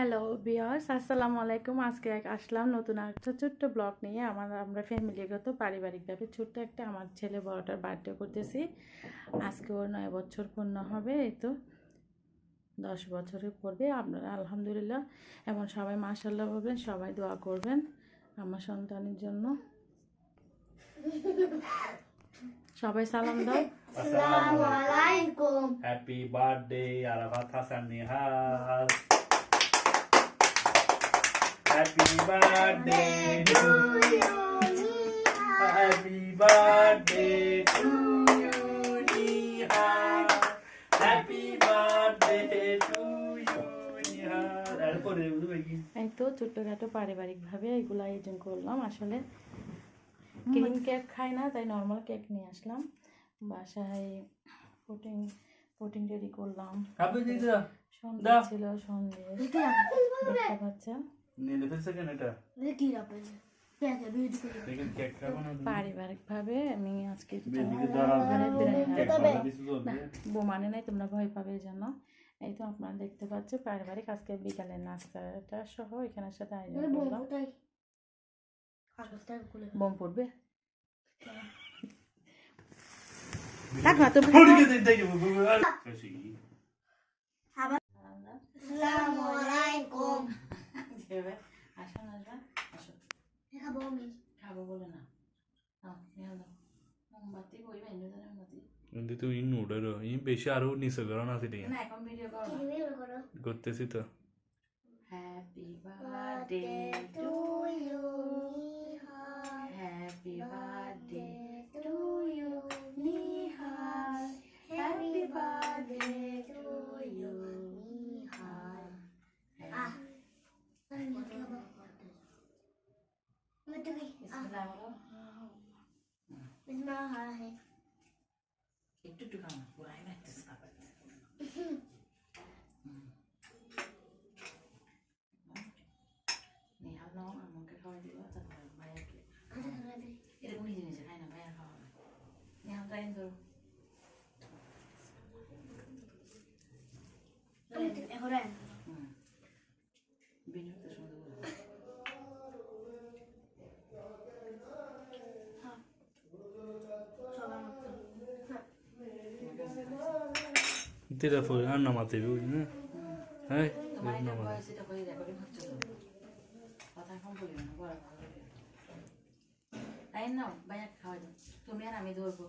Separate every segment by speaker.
Speaker 1: Hello বিয়ার্স আসসালামু আলাইকুম। আজকে এক আসলাম নতুন একটা ছোট্ট ব্লগ নিয়ে। আমার আমরা ফ্যামিলিগত পারিবারিকভাবে ছোট্ট একটা আমার ছেলে বড়টার বার্থডে করতেছি। আজকে ওর নয় বছর পূর্ণ হবে এই তো দশ বছরে পড়বে। আপনারা আলহামদুলিল্লাহ এবং সবাই মাশাল্লাহ বলবেন সবাই দোয়া করবেন আমার সন্তানের জন্য। সবাই সালাম দাও।
Speaker 2: Assalamualaikum.
Speaker 3: Happy birthday Arafat Hasan Nihal. Happy birthday to you. Happy birthday to you, Nihal. Happy birthday to you,
Speaker 1: এই তো ছোট্টখাটো পারিবারিকভাবে এগুলো আয়োজন করলাম আসলে ক্রিম কেক খাই না তাই নর্মাল কেক নিয়ে আসলাম বাসায় পুটিং পুটিং রেডি করলাম
Speaker 3: দাও।
Speaker 1: ছিল সন্ধ্যে দেখতে পাচ্ছেন
Speaker 3: নিয়ে ফেলছে কেন এটা
Speaker 2: Lagi apa ni? Biasa biasa dulu.
Speaker 3: দেখেন কেক খাব না
Speaker 1: পারিবারিকভাবে আমি আজকে বোমানে নাই তোমরা ভয় পাবে জন্য এই তো আপনারা দেখতে পাচ্ছ পারিবারিক আজকে বিকালে নাস্তাটা সহ এখানের সাথে আয়োজন করলাম. বোম পড়বে তুমি
Speaker 3: পড়িয়ে দিতে থেকে খুশি
Speaker 2: Assalamualaikum.
Speaker 1: আসো না আসবা আসো
Speaker 2: Ini bom ni.
Speaker 1: খাব বলে না নাও, নিয়ে নাও। মোমবাতি বইবে এনে দেন মোমবাতি
Speaker 3: কিন্তু তুই ইন উড়ার ই বেশি আরও নিচে করো না সেটা
Speaker 1: না এখন ভিডিও করো না
Speaker 2: Ini berapa?
Speaker 3: করতেছি তো
Speaker 1: happy birthday
Speaker 2: to you. Nihal.
Speaker 1: Happy birthday to you Nihal happy birthday to you Nihal
Speaker 2: Ah. Betul ni. Ah.
Speaker 1: বিসমিল্লাহ বলো
Speaker 2: Bismillahirrahmanirrahim.
Speaker 1: একটু একটু খাও না পুরাই রাখতেছ খাবার নিহাল নাও আমাকে খাওয়াই দিবা তারপর ভাইয়াকে. এরকম নিজে নিজে খাই না ভাইয়া খাওয়াবে নেহাল ট্রাই করো
Speaker 3: তেরা ফোর আর নামাতে বুঝ না হ্যাঁ
Speaker 1: তোমার
Speaker 3: নামাতে
Speaker 1: করে না তাই নাও ভাইয়া খাওয়াই দাও তুমি আর আমি ধরবো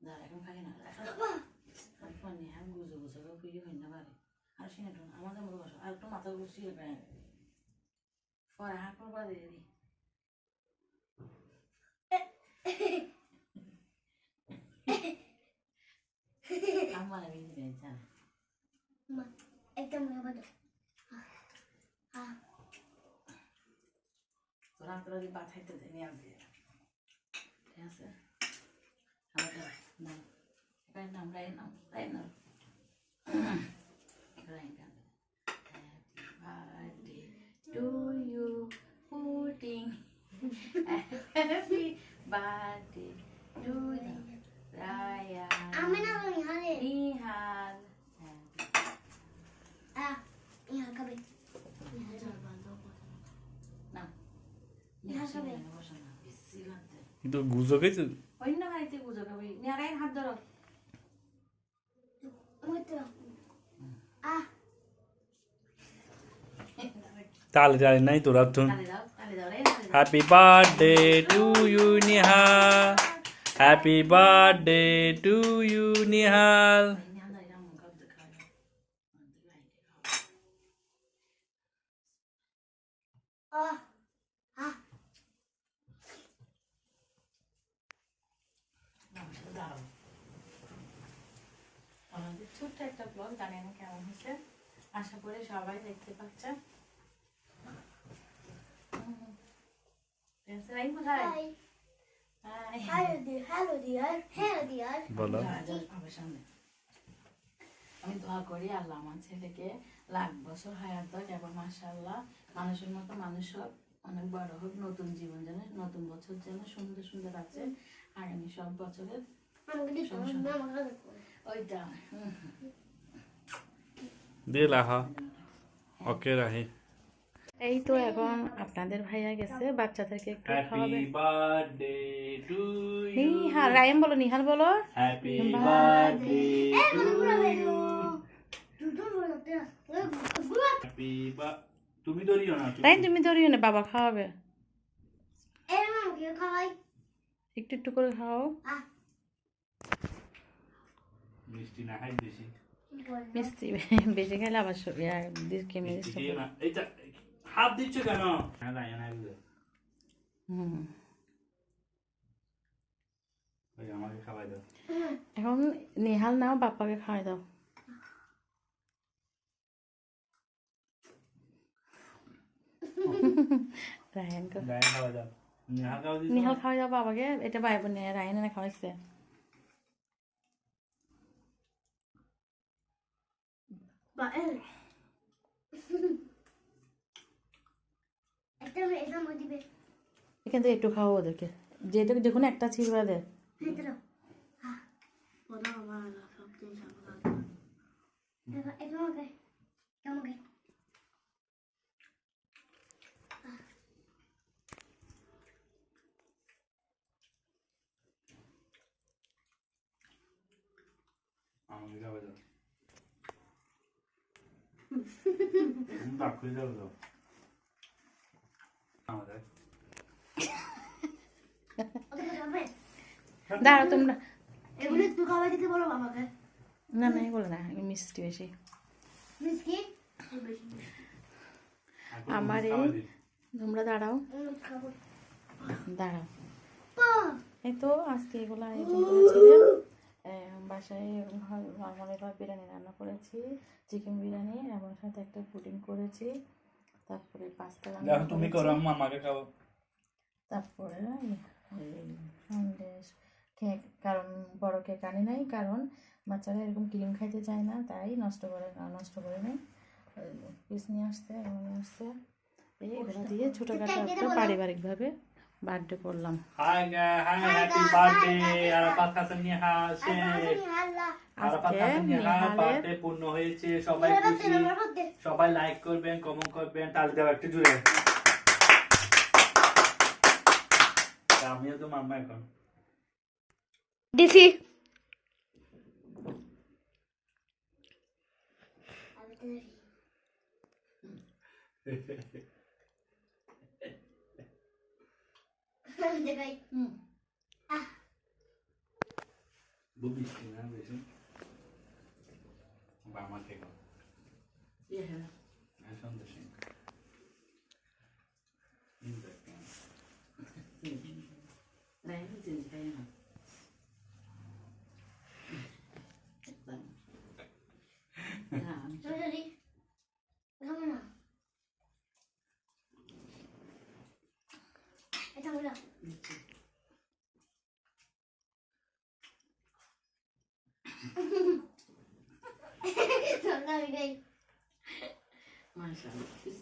Speaker 1: দাঁড়া এখন খাই না ফোন নিয়ে আমি বুঝে বুঝে পুজো হই না আর আমাদের মতো বসো আর একটু মাথা গুছিয়ে পাই পরে হাত পর আমার জান
Speaker 2: Ma. Ekam berapa tu? Ah.
Speaker 1: তোরা তোরা খাইতে দেয় নিয়ে আসবে। ঠিক আছে? আমার নাম এবার নাম রায় নাম রায় নাম রায় নাম হ্যাপি বার্থডে টু ইউ পুটিং হ্যাপি বার্থডে টু ইউ লাগছে
Speaker 3: কিন্তু গুজো খাইছে
Speaker 1: অন্য বাড়িতে পুজো খাবে নিহারাই হাত ধরো
Speaker 2: Mutu. Ah.
Speaker 3: তালে তালে নাই তোরা তো happy birthday to you Nihal happy birthday to you Nihal
Speaker 2: Ah. Ah.
Speaker 1: দাঁড়াও আমাদের ছোট্ট একটা ব্লগ জানি না কেমন হয়েছে। আশা করি সবাই দেখতে সামনে। আমি দোয়া করি আল্লাহ আমার ছেলেকে লাখ বছর হায়াত দাও এবং মাশাআল্লাহ। মানুষের মতো মানুষ হোক অনেক বড় হোক নতুন জীবন যেন নতুন বছর যেন সুন্দর সুন্দর আছে। আগামী সব বছরের
Speaker 3: দিয়ে লাহা ওকে রাহি।
Speaker 1: এই তো এখন আপনাদের ভাইয়া গেছে বাচ্চাদেরকে একটু খাওয়াবে। রাইম বলো নিহাল বলো।
Speaker 3: হ্যাপি বার্থডে তুমি ধরিও না তুমি-
Speaker 1: তুমি ধরিও না বাবা খাওয়াবে। একটু একটু করে খাও।
Speaker 3: মিষ্টি না খাই বেশি।
Speaker 1: মিষ্টি বেশি খেলে আবার স- দিকে
Speaker 3: মিষ্টি
Speaker 1: মিষ্টি
Speaker 3: না এইটা হাত দিচ্ছ কেন?
Speaker 1: হুম।
Speaker 3: আমাকে খাওয়াই দাও।
Speaker 1: এখন নিহাল নাও বাপ্পাকে খাওয়াই দাও।
Speaker 3: রায়ন খাওয়াই দাও। নিহাল
Speaker 1: খাওয়াই দাও বাবাকে। এটা ভাই বোন রায়ন এনে খাওয়াইছে।
Speaker 2: মধ্যে দিবে।
Speaker 1: এখান থেকে একটু খাওয়া ওদেরকে। যেটুকু যখন একটা ছিড়বা দে
Speaker 2: এটা হ্যাঁ ওটা আমার সবচেয়ে ভালো এটা এটা আমাকে আমাকে
Speaker 3: আমাকে খাওয়াই দাও দাগ করে যাবে তো আমাদের
Speaker 2: ওটা খাবে
Speaker 1: দাঁড়াও তোমরা
Speaker 2: এগুলো একটু খাওয়াই দিতে বলো বাবাকে
Speaker 1: না না বলে না মিষ্টি বেশি
Speaker 2: মিষ্টি
Speaker 1: আমার এই-। তোমরা দাঁড়াও দাঁড়াও
Speaker 2: পা
Speaker 1: এই তো আজকে এগুলো আয়োজন করেছিলাম বাসায় নর্মাল এবার বিরিয়ানি রান্না করেছি চিকেন বিরিয়ানি এবং সাথে একটা পুডিং করেছি তারপরে পাস্তা রান্না
Speaker 3: দেখো তুমি। করো মামাকে খাও।
Speaker 1: তারপরে সন্দেশ কেক কারণ বড় কেক আনি নাই কারণ বাচ্চারা এরকম ক্রিম খাইতে চায় না তাই নষ্ট করে না নষ্ট করে নাই। পিস নিয়ে আসতে এবং নিয়ে আসতে। এই এগুলো দিয়ে ছোটোখাটো একটা পারিবারিকভাবে বার্থডে করলাম। আজকে
Speaker 3: পূর্ণ হয়েছে সবাই খুশি। সবাই লাইক করবেন কমেন্ট করবেন তালি দেওয়া একটু জুড়ে আমিও তো মাম্মা এখন।
Speaker 2: দিছি।
Speaker 1: Kıldırayım.
Speaker 3: Hı. Ah. Bu bitti neredesin?
Speaker 2: Bağma tek. Yeah. En son
Speaker 1: da
Speaker 2: şey. İndir. Này nó tiền
Speaker 3: cây hả? Làm.
Speaker 2: Cho đi.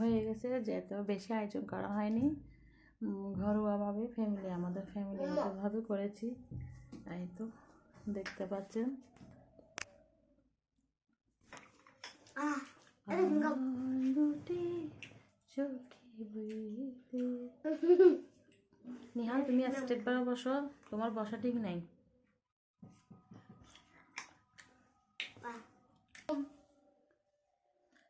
Speaker 2: হয়ে
Speaker 1: গেছে যেহেতু বেশি আয়োজন করা হয়নি। ঘরোয়াভাবে ফ্যামিলি আমাদের ফ্যামিলিগতভাবে করেছি। তাই তো দেখতে পাচ্ছেন। দুটি নিহাল তুমি স্টেট বার বসো তোমার বসা ঠিক নাই।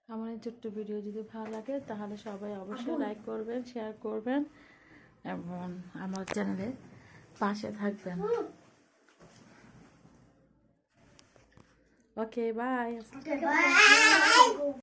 Speaker 1: আমার এই ছোট্ট ভিডিও যদি ভালো লাগে তাহলে সবাই অবশ্যই লাইক করবেন শেয়ার করবেন এবং আমার চ্যানেলে পাশে থাকবেন। Okay bye
Speaker 2: bye